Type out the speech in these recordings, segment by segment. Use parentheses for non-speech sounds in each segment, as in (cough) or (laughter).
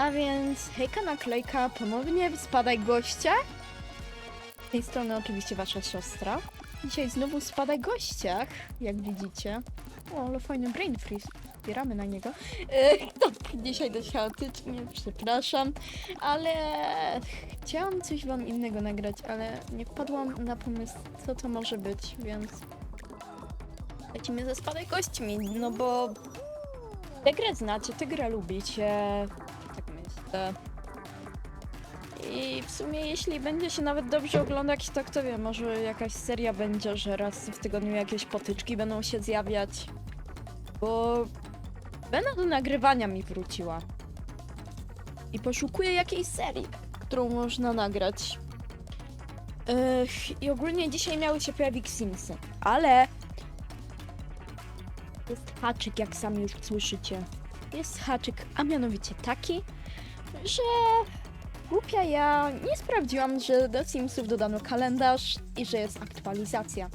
A więc hejka naklejka, ponownie Spadaj Goście. Z tej strony oczywiście wasza siostra. Dzisiaj znowu Spadaj Gościach, jak widzicie. O, ale fajny brain freeze. Zbieramy na niego. (laughs) Tak, dzisiaj dość chaotycznie, przepraszam, ale chciałam coś wam innego nagrać, ale nie wpadłam na pomysł, co to może być, więc lecimy ze Spadaj Gośćmi, no bo tę grę znacie, tę grę lubicie. I w sumie jeśli będzie się nawet dobrze oglądać, to kto wie, może jakaś seria będzie, że raz w tygodniu jakieś potyczki będą się zjawiać. Bo Bena do nagrywania mi wróciła. I poszukuję jakiejś serii, którą można nagrać. Ech, I ogólnie dzisiaj miały się pojawić Simsy, ale jest haczyk, jak sami już słyszycie. Jest haczyk, a mianowicie taki, że głupia ja nie sprawdziłam, że do Simsów dodano kalendarz i że jest aktualizacja.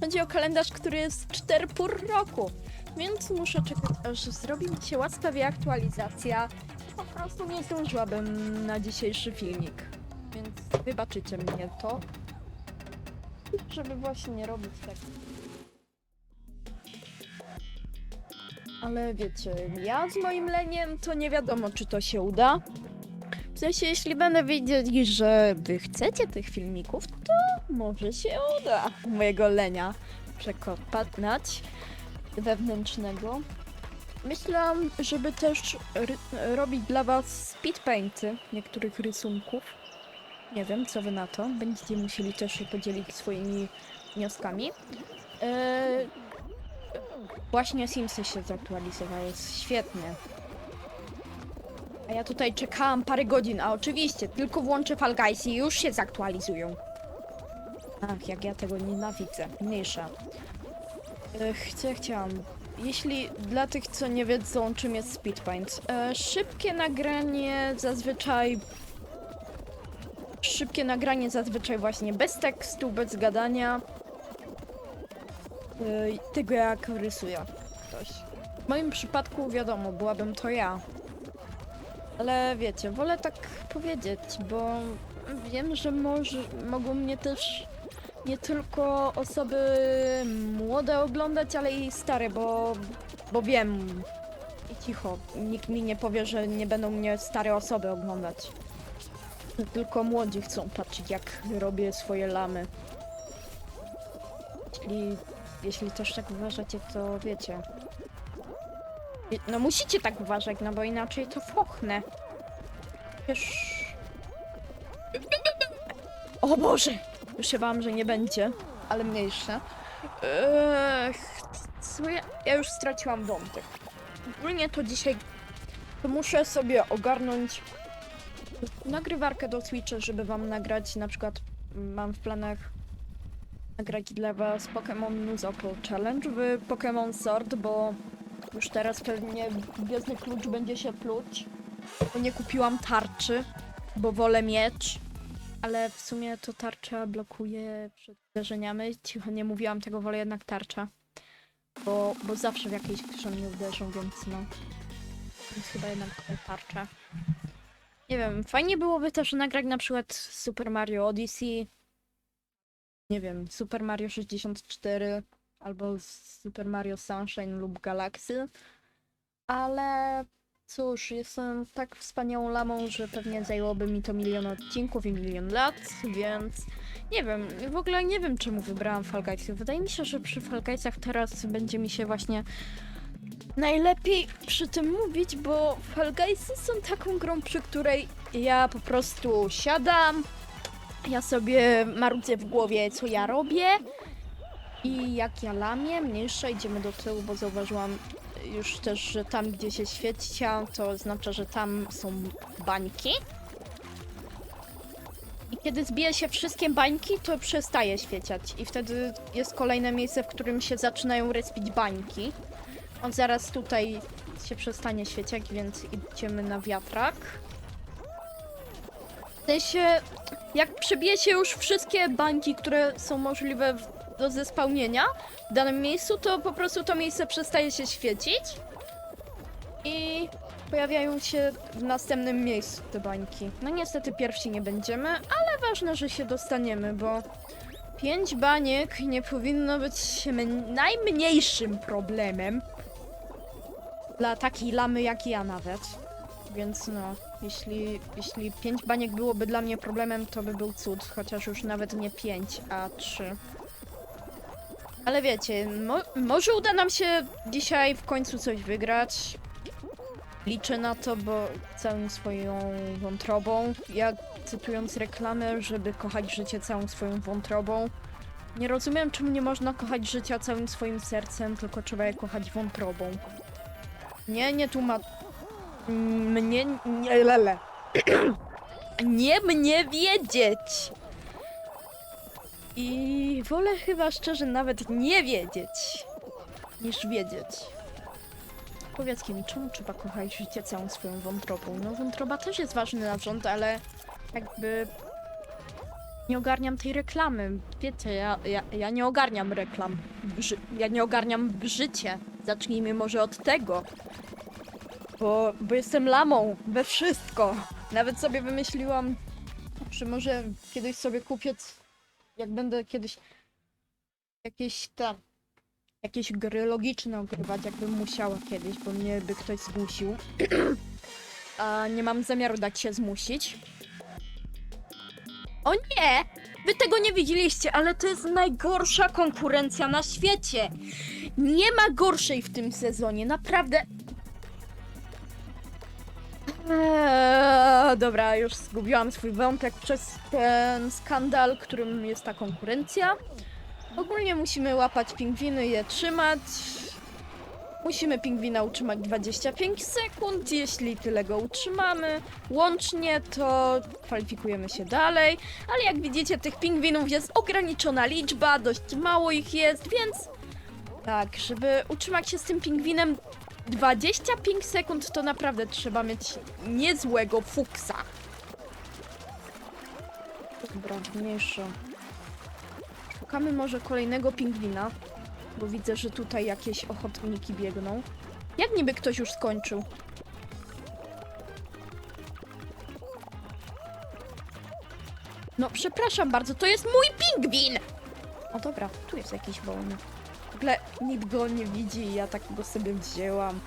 Chodzi o kalendarz, który jest 4 pór roku, więc muszę czekać, aż zrobi mi się łaskawie aktualizacja. Po prostu nie zdążyłabym na dzisiejszy filmik, więc wybaczycie mnie to, żeby właśnie nie robić tak. Ale wiecie, ja z moim leniem to nie wiadomo, czy to się uda. W sensie, jeśli będę wiedzieć, że wy chcecie tych filmików, to może się uda mojego lenia przekonać wewnętrznego. Myślałam, żeby też robić dla was speedpainty niektórych rysunków. Nie wiem, co wy na to. Będziecie musieli też się podzielić swoimi wnioskami. Eee, właśnie Simsy się zaktualizowały, jest świetnie. A ja tutaj czekałam parę godzin, a oczywiście, tylko włączę Fall Guys i już się zaktualizują. Ach, jak ja tego nienawidzę. Mniejsza. E, chcia, chciałam. Jeśli dla tych, co nie wiedzą, czym jest Speedpaint. E, szybkie nagranie zazwyczaj... Szybkie nagranie zazwyczaj właśnie bez tekstu, bez gadania. E, tego jak rysuje ktoś. W moim przypadku wiadomo, byłabym to ja. Ale wiecie, wolę tak powiedzieć, bo wiem, że może, mogą mnie też nie tylko osoby młode oglądać, ale i stare, bo, bo wiem. I cicho, nikt mi nie powie, że nie będą mnie stare osoby oglądać. Tylko młodzi chcą patrzeć, jak robię swoje lamy. Jeśli, jeśli też tak uważacie, to wiecie. No musicie tak uważać, no bo inaczej to fochnę. Wiesz... O Boże! Już się bałam, że nie będzie, ale mniejsze. Ech, co ja... ja już straciłam wątek. Ogólnie to dzisiaj to muszę sobie ogarnąć nagrywarkę do Twitcha, żeby wam nagrać na przykład mam w planach nagrać dla was Pokémon Nuzoko Challenge w Pokémon Sword, bo już teraz pewnie Gwiezdny Klucz będzie się pluć, bo nie kupiłam tarczy, bo wolę miecz. Ale w sumie to tarcza blokuje przed uderzeniami. Cicho nie mówiłam tego, wolę jednak tarcza. Bo, bo zawsze w jakiejś grze mnie uderzą, więc no. Więc chyba jednak tarcza. Nie wiem, fajnie byłoby też nagrać na przykład Super Mario Odyssey. Nie wiem, Super Mario 64 albo Super Mario Sunshine lub Galaxy. Ale cóż, jestem tak wspaniałą lamą, że pewnie zajęłoby mi to milion odcinków i milion lat, więc nie wiem, w ogóle nie wiem czemu wybrałam Fall. Wydaje mi się, że przy Fall teraz będzie mi się właśnie najlepiej przy tym mówić, bo Fall są taką grą, przy której ja po prostu siadam, ja sobie marudzę w głowie, co ja robię i jak ja lamię, mniejsza, idziemy do tyłu, bo zauważyłam już też, że tam gdzie się świecia, to oznacza, że tam są bańki. I kiedy zbije się wszystkie bańki, to przestaje świeciać. I wtedy jest kolejne miejsce, w którym się zaczynają respić bańki. On zaraz tutaj się przestanie świeciać, więc idziemy na wiatrak. W sensie, jak przebije się już wszystkie bańki, które są możliwe w, do zespełnienia w danym miejscu, to po prostu to miejsce przestaje się świecić. I pojawiają się w następnym miejscu te bańki. No niestety pierwsi nie będziemy, ale ważne, że się dostaniemy, bo pięć baniek nie powinno być najmniejszym problemem dla takiej lamy jak ja nawet. Więc no, jeśli, jeśli pięć baniek byłoby dla mnie problemem, to by był cud, chociaż już nawet nie pięć, a trzy. Ale wiecie, mo może uda nam się dzisiaj w końcu coś wygrać. Liczę na to, bo całą swoją wątrobą, jak cytując reklamę, żeby kochać życie całą swoją wątrobą. Nie rozumiem, czemu nie można kochać życia całym swoim sercem, tylko trzeba je kochać wątrobą. Nie, nie tłumacz... Mnie... Nie, lele. nie mnie wiedzieć! I wolę chyba szczerze nawet nie wiedzieć, niż wiedzieć. Powiedzcie mi, czemu trzeba kochać życie całą swoją wątrobą? No wątroba też jest ważny narząd, ale jakby nie ogarniam tej reklamy. Wiecie, ja, ja, ja nie ogarniam reklam. Ży ja nie ogarniam życie. Zacznijmy może od tego. Bo, bo jestem lamą we wszystko. Nawet sobie wymyśliłam, że może kiedyś sobie kupię, jak będę kiedyś jakieś tam, jakieś gry logiczne ogrywać, jakbym musiała kiedyś, bo mnie by ktoś zmusił. (clears throat) A nie mam zamiaru dać się zmusić. O nie! Wy tego nie widzieliście, ale to jest najgorsza konkurencja na świecie. Nie ma gorszej w tym sezonie, naprawdę. Eee, dobra, już zgubiłam swój wątek przez ten skandal, którym jest ta konkurencja. Ogólnie musimy łapać pingwiny je trzymać. Musimy pingwina utrzymać 25 sekund. Jeśli tyle go utrzymamy łącznie, to kwalifikujemy się dalej. Ale jak widzicie, tych pingwinów jest ograniczona liczba, dość mało ich jest, więc tak, żeby utrzymać się z tym pingwinem 25 sekund, to naprawdę trzeba mieć niezłego fuksa. Dobra, mniejsza. Szukamy może kolejnego pingwina, bo widzę, że tutaj jakieś ochotniki biegną. Jak niby ktoś już skończył? No, przepraszam bardzo, to jest mój pingwin! O dobra, tu jest jakiś wolny. W ogóle nikt go nie widzi i ja takiego sobie wzięłam.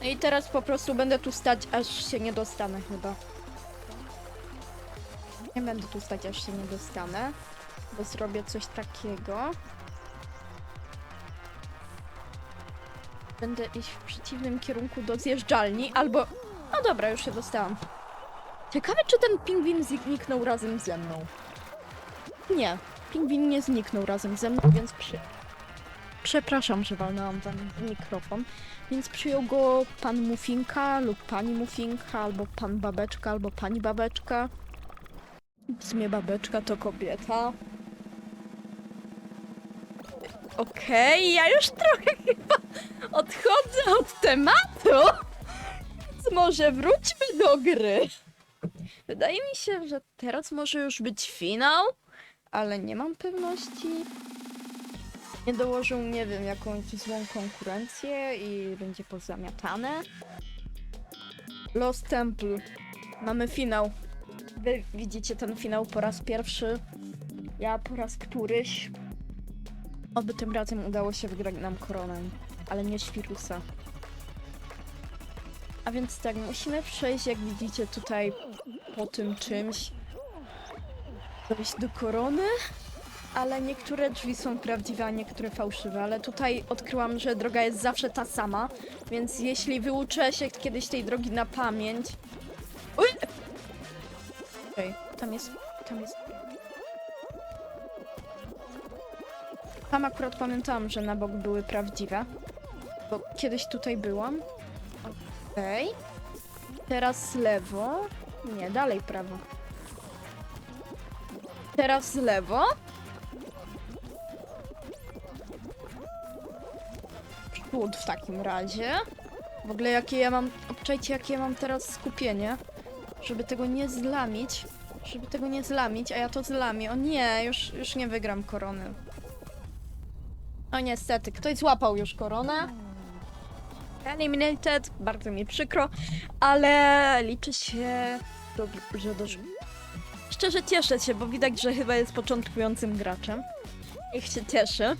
No i teraz po prostu będę tu stać, aż się nie dostanę chyba. Nie będę tu stać, aż się nie dostanę, bo zrobię coś takiego. Będę iść w przeciwnym kierunku do zjeżdżalni, albo... No dobra, już się dostałam. Ciekawe, czy ten pingwin zniknął razem ze mną. Nie, pingwin nie zniknął razem ze mną, więc przy... Przepraszam, że walnęłam ten mikrofon. Więc przyjął go pan Mufinka lub pani Mufinka, albo pan Babeczka, albo pani Babeczka. W sumie Babeczka to kobieta. Okej, ja już trochę chyba odchodzę od tematu. Więc może wróćmy do gry. Wydaje mi się, że teraz może już być finał, ale nie mam pewności. Nie dołożył, nie wiem, jakąś złą konkurencję i będzie pozamiatane. Lost Temple. Mamy finał. Wy widzicie ten finał po raz pierwszy. Ja po raz któryś. Oby tym razem udało się wygrać nam koronę, ale nie świrusa. A więc tak, musimy przejść, jak widzicie tutaj, po tym czymś. Dojść do korony, ale niektóre drzwi są prawdziwe, a niektóre fałszywe. Ale tutaj odkryłam, że droga jest zawsze ta sama, więc jeśli wyuczę się kiedyś tej drogi na pamięć... Uj! Okej, tam jest... tam jest... Tam akurat pamiętałam, że na bok były prawdziwe, bo kiedyś tutaj byłam. Okej. Teraz lewo. Nie, dalej prawo. Teraz lewo. Przód w takim razie. W ogóle jakie ja mam... Obczajcie, jakie ja mam teraz skupienie. Żeby tego nie zlamić. Żeby tego nie zlamić, a ja to zlamię. O nie, już, już nie wygram korony. O niestety, ktoś złapał już koronę. eliminated, bardzo mi przykro, ale liczy się, że do... Szczerze cieszę się, bo widać, że chyba jest początkującym graczem. Niech się cieszy.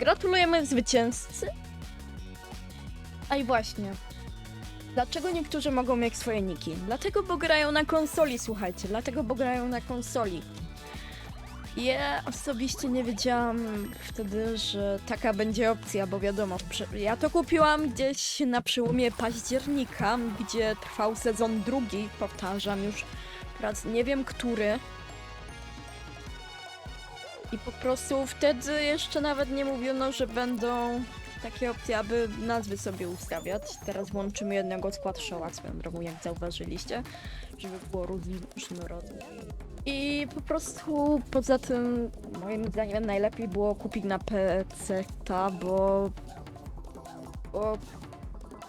Gratulujemy zwycięzcy. A i właśnie. Dlaczego niektórzy mogą mieć swoje niki? Dlatego, bo grają na konsoli, słuchajcie. Dlatego, bo grają na konsoli. Ja osobiście nie wiedziałam wtedy, że taka będzie opcja, bo wiadomo, ja to kupiłam gdzieś na przełomie października, gdzie trwał sezon drugi, powtarzam już raz nie wiem który. I po prostu wtedy jeszcze nawet nie mówiono, że będą takie opcje, aby nazwy sobie ustawiać. Teraz włączymy jednego skład showa swoją drogą, jak zauważyliście, żeby było różnorodne. I po prostu poza tym, moim zdaniem, najlepiej było kupić na PC, bo. Bo.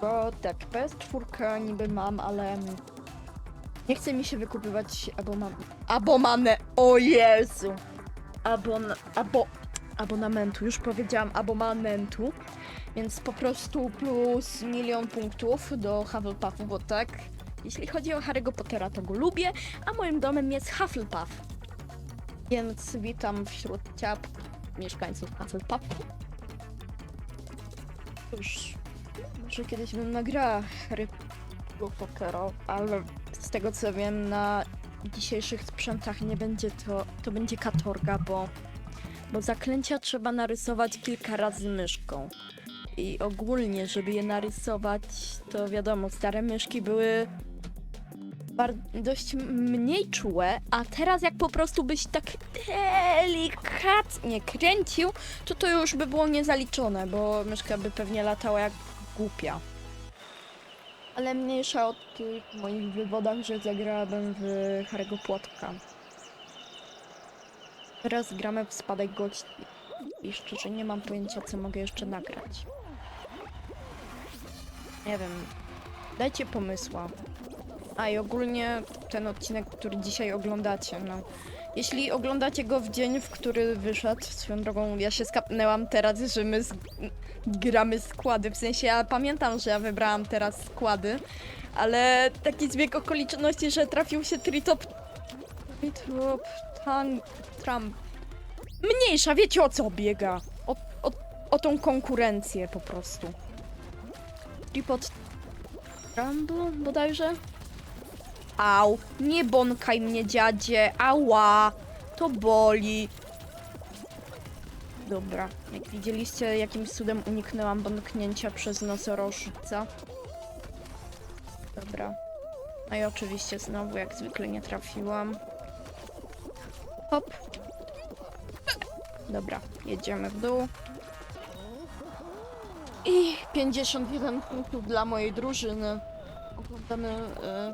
Bo tak, PS4 niby mam, ale. Nie chce mi się wykupywać abonam... abonane. O Jezu! Abon... abo... abonamentu, już powiedziałam abonamentu. Więc po prostu plus milion punktów do Hufflepuffu, bo tak. Jeśli chodzi o Harry'ego Pottera, to go lubię, a moim domem jest Hufflepuff. Więc witam wśród ciap mieszkańców Hufflepuffu. Cóż, może kiedyś bym nagrała Harry'ego Pottera, ale z tego co wiem, na dzisiejszych sprzętach nie będzie to, to będzie katorga, bo, bo zaklęcia trzeba narysować kilka razy myszką. I ogólnie, żeby je narysować, to wiadomo, stare myszki były dość mniej czułe, a teraz jak po prostu byś tak delikatnie kręcił, to to już by było niezaliczone, bo myszka by pewnie latała jak głupia. Ale mniejsza o tych moich wywodach, że zagrałabym w Harry'ego Płotka. Teraz gramy w Spadek Gości i szczerze nie mam pojęcia, co mogę jeszcze nagrać. Nie wiem. Dajcie pomysła. A i ogólnie ten odcinek, który dzisiaj oglądacie, no. Jeśli oglądacie go w dzień, w który wyszedł, swoją drogą ja się skapnęłam teraz, że my z... gramy składy. W sensie ja pamiętam, że ja wybrałam teraz składy, ale taki zbieg okoliczności, że trafił się Tritop... Tritop... Tan... Tram... Mniejsza, wiecie o co biega. O, o, o tą konkurencję po prostu. Tripod... Rumble bodajże? Au, nie bąkaj mnie dziadzie, ała, to boli. Dobra, jak widzieliście, jakimś cudem uniknęłam bąknięcia przez nosorożca. Dobra. No i oczywiście znowu, jak zwykle, nie trafiłam. Hop. Dobra, jedziemy w dół. I 51 punktów dla mojej drużyny. Oglądamy e,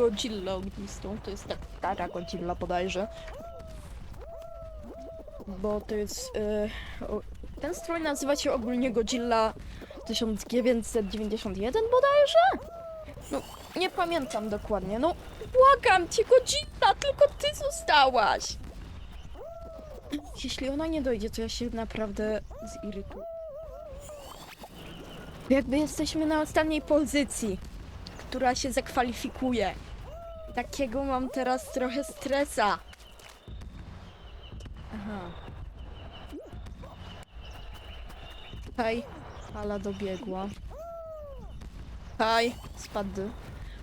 Godzilla ognistą. To jest tak stara Godzilla bodajże. Bo to jest... o, ten strój nazywa się ogólnie Godzilla 1991 bodajże? No, nie pamiętam dokładnie. No, błagam cię Godzilla, tylko ty zostałaś! Jeśli ona nie dojdzie, to ja się naprawdę zirytuję. Jakby jesteśmy na ostatniej pozycji, która się zakwalifikuje. Takiego mam teraz trochę stresa. Aha. Hej, fala dobiegła. Hej, spadł.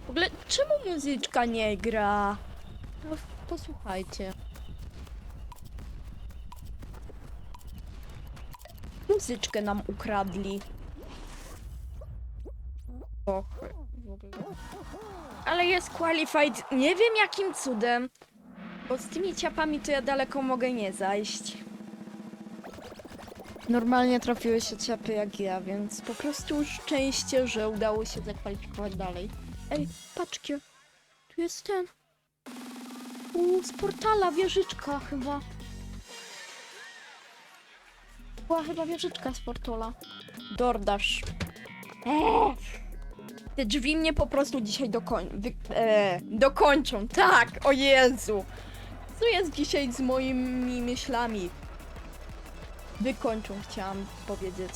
W ogóle, czemu muzyczka nie gra? No, posłuchajcie. Muzyczkę nam ukradli. Jest. Nie wiem jakim cudem. Bo z tymi ciapami to ja daleko mogę nie zajść. Normalnie trafiły się ciapy jak ja, więc po prostu szczęście, że udało się zakwalifikować dalej. Ej, patrzcie. Tu jest ten. U, z portala wieżyczka chyba. Była chyba wieżyczka z portala. Dordasz. Eee. Te drzwi mnie po prostu dzisiaj dokoń... Wy... E, dokończą. Tak, o Jezu. Co jest dzisiaj z moimi myślami? Wykończą, chciałam powiedzieć.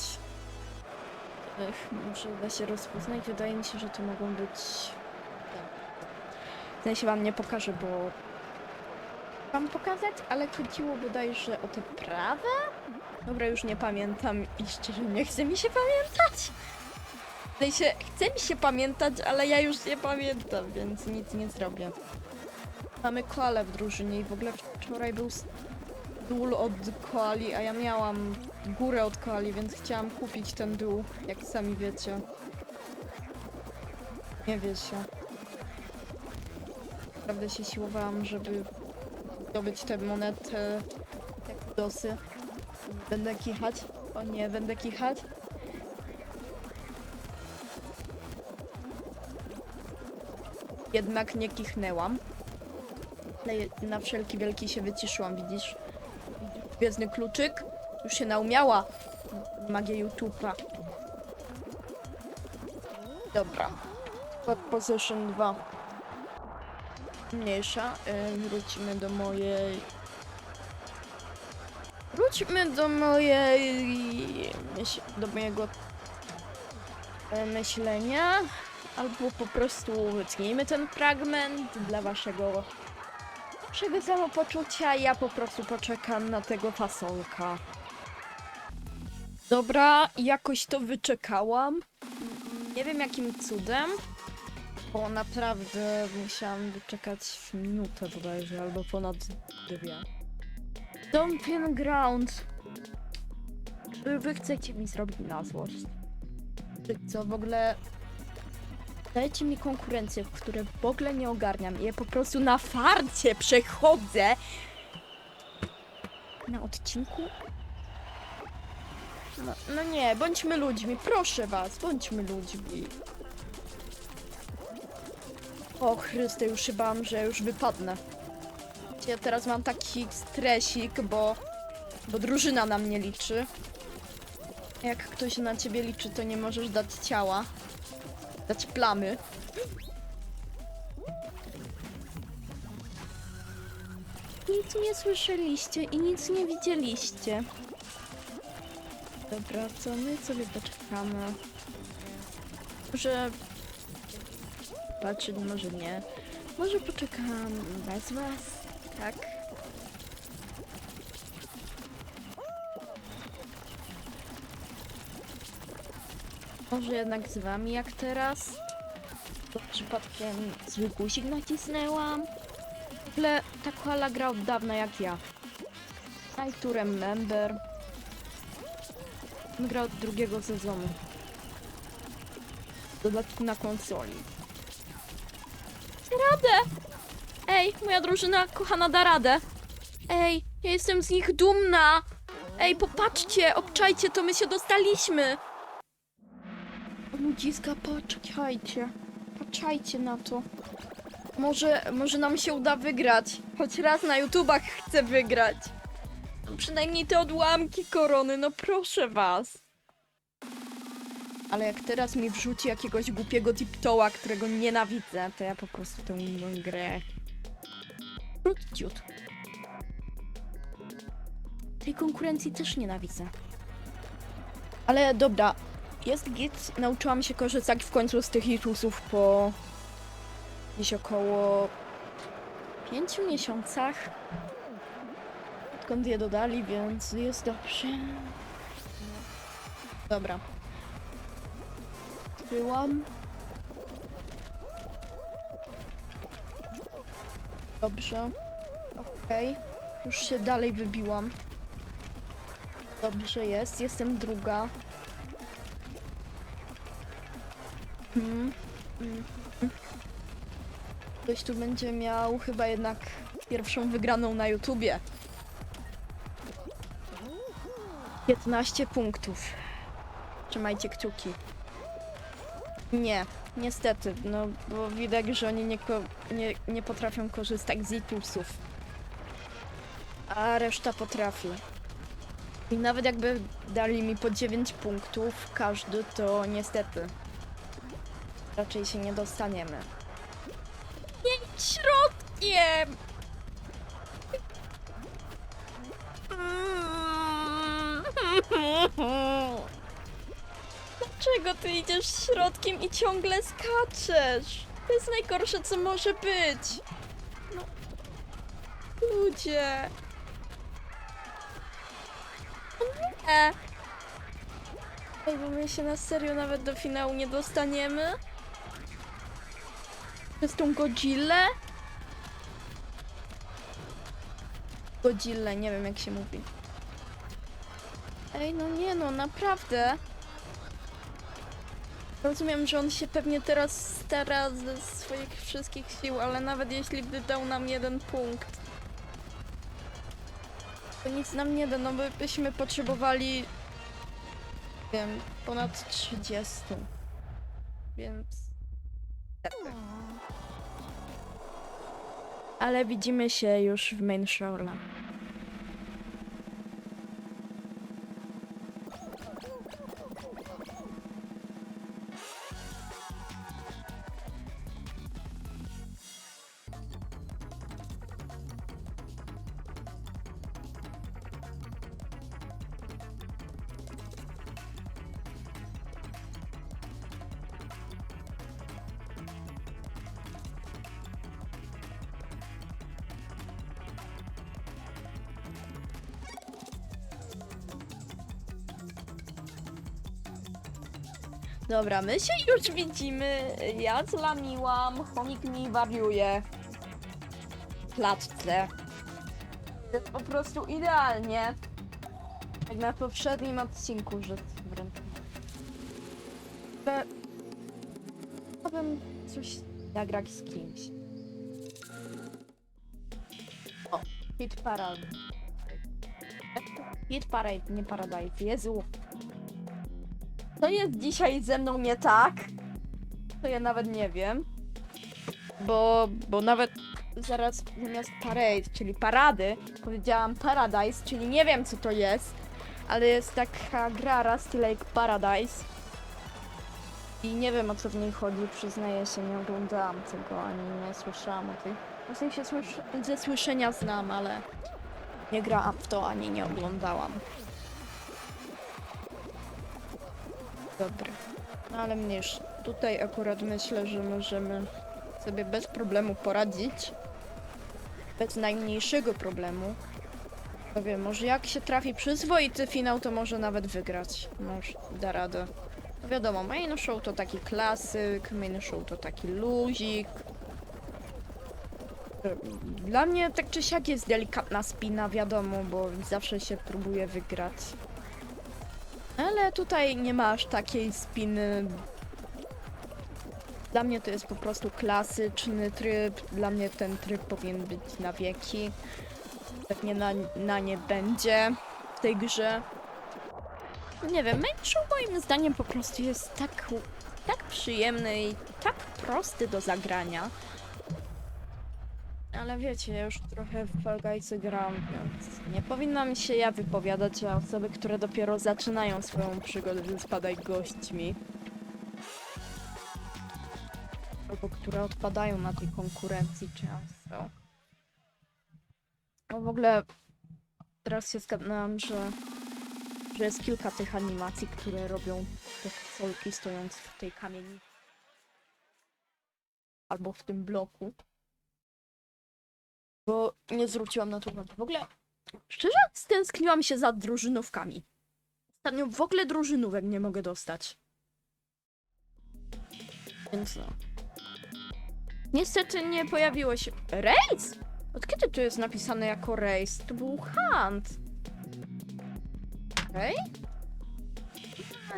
Ech, może da się rozpoznać. Wydaje mi się, że to mogą być... W sensie wam nie pokażę, bo... Wam pokazać, ale chodziło bodajże o te prawe? Dobra, już nie pamiętam i szczerze nie chce mi się pamiętać. Sensie, chce mi się pamiętać, ale ja już nie pamiętam, więc nic nie zrobię. Mamy koalę w drużynie i w ogóle wczoraj był dół od koali, a ja miałam górę od koali, więc chciałam kupić ten dół, jak sami wiecie. Nie wiecie. Naprawdę się siłowałam, żeby zdobyć te monety, dosy. Będę kichać. O nie, będę kichać. Jednak nie kichnęłam. Na wszelki wielki się wyciszyłam, widzisz? Gwiezdny kluczyk. Już się naumiała. Magię YouTube'a. Dobra. Pod position 2. Mniejsza. Y, wrócimy do mojej... Wróćmy do mojej... do mojego e, myślenia. Albo po prostu wytnijmy ten fragment dla waszego waszego samopoczucia. Ja po prostu poczekam na tego fasolka. Dobra, jakoś to wyczekałam. Nie wiem jakim cudem, bo naprawdę musiałam wyczekać minutę bodajże, albo ponad dwie. Dumping Ground. Czy wy chcecie mi zrobić na złość? Czy co, w ogóle... Dajcie mi konkurencję, które w ogóle nie ogarniam. Ja po prostu na farcie przechodzę na odcinku. No, no nie, bądźmy ludźmi, proszę was, bądźmy ludźmi. O Chryste, już bałam, że już wypadnę. Ja teraz mam taki stresik, bo, bo drużyna na mnie liczy. Jak ktoś na ciebie liczy, to nie możesz dać ciała. Plamy. Nic nie słyszeliście i nic nie widzieliście. Dobra, co my sobie poczekamy? Może... Patrzeć, może nie. Może poczekam bez was, tak? Może jednak z wami jak teraz? Bo przypadkiem zły guzik nacisnęłam? W ogóle ta koala gra od dawna jak ja. I to remember. Gra od drugiego sezonu. Dodatku na konsoli. Radę! Ej, moja drużyna kochana da radę. Ej, ja jestem z nich dumna. Ej, popatrzcie, obczajcie, to my się dostaliśmy. Ludziska, poczekajcie. Patrzajcie na to. Może, może nam się uda wygrać. Choć raz na YouTubach chcę wygrać. No, przynajmniej te odłamki korony, no proszę was. Ale jak teraz mi wrzuci jakiegoś głupiego tiptoła, którego nienawidzę, to ja po prostu tę grę... Ciut. Tej konkurencji też nienawidzę. Ale dobra, jest git. Nauczyłam się korzystać w końcu z tych hitusów po gdzieś około pięciu miesiącach. Odkąd je dodali, więc jest dobrze. Dobra. Byłam. Dobrze. Okej. Już się dalej wybiłam. Dobrze jest. Jestem druga. Hmm. Ktoś tu będzie miał chyba jednak pierwszą wygraną na YouTubie. 15 punktów. Trzymajcie kciuki. Nie, niestety, no bo widać, że oni nie, nie, nie potrafią korzystać z itusów. A reszta potrafi. I nawet jakby dali mi po 9 punktów każdy, to niestety raczej się nie dostaniemy. Nie idź środkiem! Dlaczego Dlaczego ty idziesz środkiem i ciągle skaczesz? To jest najgorsze, co może być. No. Ludzie. O Nie. Ej, bo my się na serio nawet do finału nie dostaniemy? Przez tą Godzillę? Godzillę, nie wiem jak się mówi. Ej, no nie no, naprawdę. Rozumiem, że on się pewnie teraz stara ze swoich wszystkich sił, ale nawet jeśli by dał nam jeden punkt, to nic nam nie da, no by byśmy potrzebowali, nie wiem, ponad 30. Więc... Ale widzimy się już w main showla. Dobra, my się już widzimy. Ja zlamiłam, chomik mi wariuje. W Klatce. To jest po prostu idealnie. Jak na poprzednim odcinku, że wręcz. Ale... Chciałbym coś zagrać z kimś. O, Hit Parade. Hit Parade, nie Paradise. Jezu. Co jest dzisiaj ze mną nie tak? To ja nawet nie wiem. Bo, bo nawet zaraz zamiast parade, czyli parady, powiedziałam paradise, czyli nie wiem co to jest, ale jest taka gra Rusty Lake Paradise. I nie wiem o co w niej chodzi, przyznaję się, nie oglądałam tego, ani nie słyszałam o tej. W sensie słysz ze słyszenia znam, ale nie grałam w to, ani nie oglądałam. Dobra. No ale mniejsz. Tutaj akurat myślę, że możemy sobie bez problemu poradzić. Bez najmniejszego problemu. No wiem, może jak się trafi przyzwoity finał, to może nawet wygrać. Może da radę. No wiadomo, main show to taki klasyk, main show to taki luzik. Dla mnie tak czy siak jest delikatna spina, wiadomo, bo zawsze się próbuje wygrać. Ale tutaj nie ma aż takiej spiny. Dla mnie to jest po prostu klasyczny tryb. Dla mnie ten tryb powinien być na wieki. Pewnie na, na nie będzie w tej grze. Nie wiem, Show moim zdaniem po prostu jest tak, tak przyjemny i tak prosty do zagrania. Ale wiecie, ja już trochę w Fall Guysy gram, więc nie powinnam się ja wypowiadać, a osoby, które dopiero zaczynają swoją przygodę ze Spadaj gośćmi. Albo które odpadają na tej konkurencji często. No w ogóle teraz się zgadnęłam, że, że jest kilka tych animacji, które robią te solki stojąc w tej kamieni. Albo w tym bloku bo nie zwróciłam na to uwagi. W ogóle, szczerze, stęskniłam się za drużynówkami. Ostatnio w ogóle drużynówek nie mogę dostać. Więc no. Niestety nie pojawiło się... Rejs? Od kiedy to jest napisane jako rejs? To był Hunt. Okej.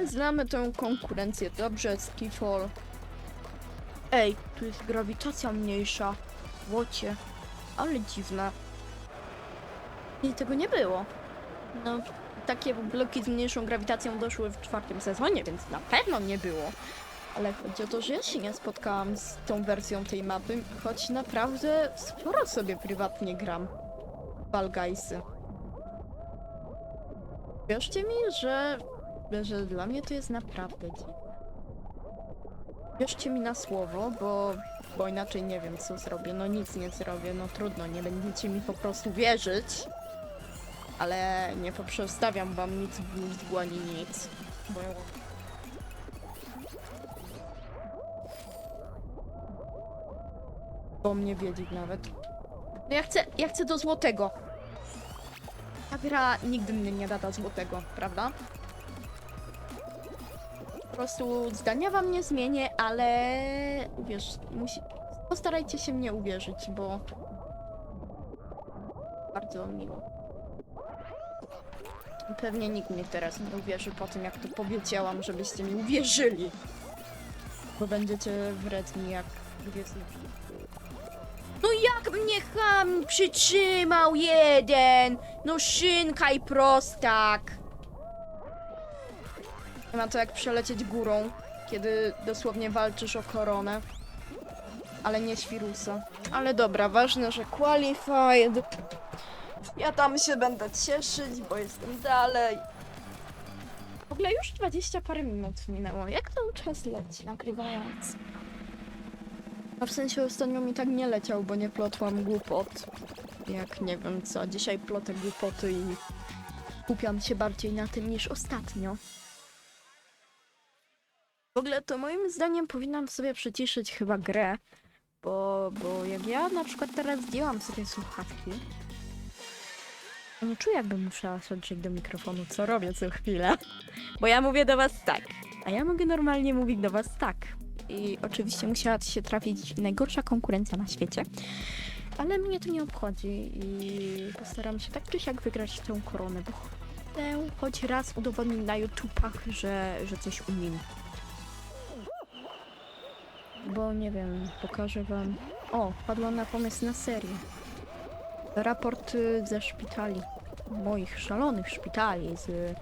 Znamy tę konkurencję dobrze, Skifol. Ej, tu jest grawitacja mniejsza. Łocie. Ale dziwne. I tego nie było. No, takie bloki z mniejszą grawitacją doszły w czwartym sezonie, więc na pewno nie było. Ale chodzi o to, że ja się nie spotkałam z tą wersją tej mapy, choć naprawdę sporo sobie prywatnie gram. Guysy. Wierzcie mi, że, że dla mnie to jest naprawdę dziwne. Wierzcie mi na słowo, bo bo inaczej nie wiem co zrobię, no nic nie zrobię, no trudno, nie będziecie mi po prostu wierzyć, ale nie poprzestawiam wam nic w mózgu nic, bo... bo mnie wiedzieć nawet. No ja chcę, ja chcę do złotego. Ta gra nigdy mnie nie da do złotego, prawda? Prostu zdania wam nie zmienię, ale uwierz, musi... postarajcie się mnie uwierzyć, bo bardzo miło. Pewnie nikt mnie teraz nie uwierzy po tym, jak to powiedziałam, żebyście mi uwierzyli. Bo będziecie wredni jak gwiezdny No jak mnie ham przytrzymał jeden? No szynka i prostak. Ma to jak przelecieć górą, kiedy dosłownie walczysz o koronę. Ale nie świrusa. Ale dobra, ważne, że qualified. Ja tam się będę cieszyć, bo jestem dalej. W ogóle już 20 parę minut minęło. Jak ten czas leci, nagrywając? A w sensie ostatnio mi tak nie leciał, bo nie plotłam głupot. Jak nie wiem co, dzisiaj plotę głupoty i skupiam się bardziej na tym niż ostatnio. W ogóle to moim zdaniem powinnam sobie przyciszyć chyba grę, bo, bo jak ja na przykład teraz zdjęłam sobie słuchawki, to nie czuję jakbym musiała słyszeć do mikrofonu, co robię co chwilę. (laughs) Bo ja mówię do was tak, a ja mogę normalnie mówić do was tak. I oczywiście musiała się trafić najgorsza konkurencja na świecie. Ale mnie to nie obchodzi i postaram się tak czy siak wygrać tę koronę, bo chcę choć raz udowodnić na YouTubach, że, że coś umiem. Bo nie wiem, pokażę wam... O, padłam na pomysł na serię. Raport y, ze szpitali. Moich szalonych szpitali z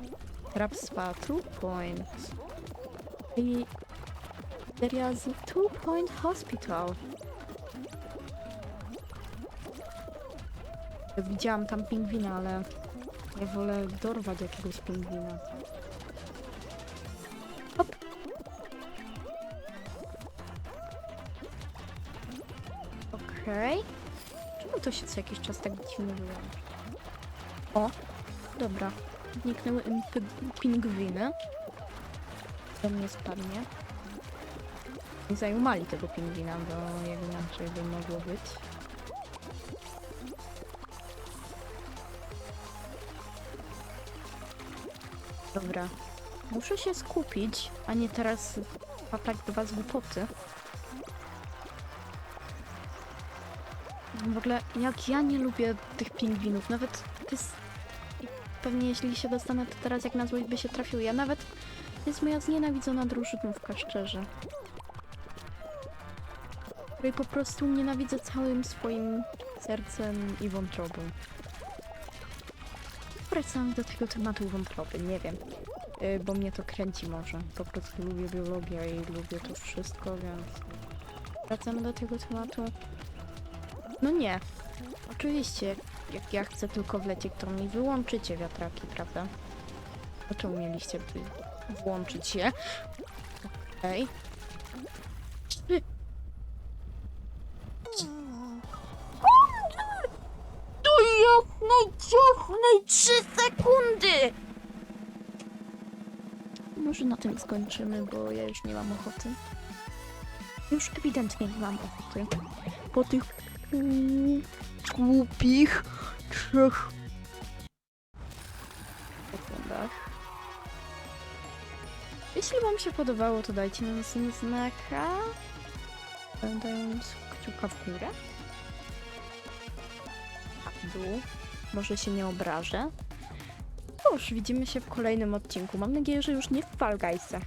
hrabstwa Two Point. I seria z Two Point Hospital. Widziałam tam pingwina, ale ja wolę dorwać jakiegoś pingwina. Okej. Czemu to się co jakiś czas tak dziwnie wyłącza? O, dobra. Zniknęły pingwiny. Do mnie spadnie. Nie zajumali tego pingwina, bo jak inaczej by mogło być. Dobra. Muszę się skupić, a nie teraz papać do was głupoty. W ogóle, jak ja nie lubię tych pingwinów, nawet to jest... Pewnie jeśli się dostanę, to teraz jak na złość by się trafił. Ja nawet... To jest moja znienawidzona drużynówka, szczerze. Której po prostu nienawidzę całym swoim sercem i wątrobą. Wracamy do tego tematu wątroby, nie wiem. Yy, bo mnie to kręci może. Po prostu lubię biologię i lubię to wszystko, więc... Wracamy do tego tematu. No nie. Oczywiście, jak ja chcę tylko wlecieć, to mi wyłączycie wiatraki, prawda? Dlaczego mieliście by włączyć je? Okej. Jasnej, ciasnej trzy sekundy! Może na tym skończymy, bo ja już nie mam ochoty. Już ewidentnie nie mam ochoty. Po tych głupich trzech sekundach. Jeśli wam się podobało, to dajcie nam znaka. Dając kciuka w górę. W dół. Może się nie obrażę. Cóż, widzimy się w kolejnym odcinku. Mam nadzieję, że już nie w Fall Guysach.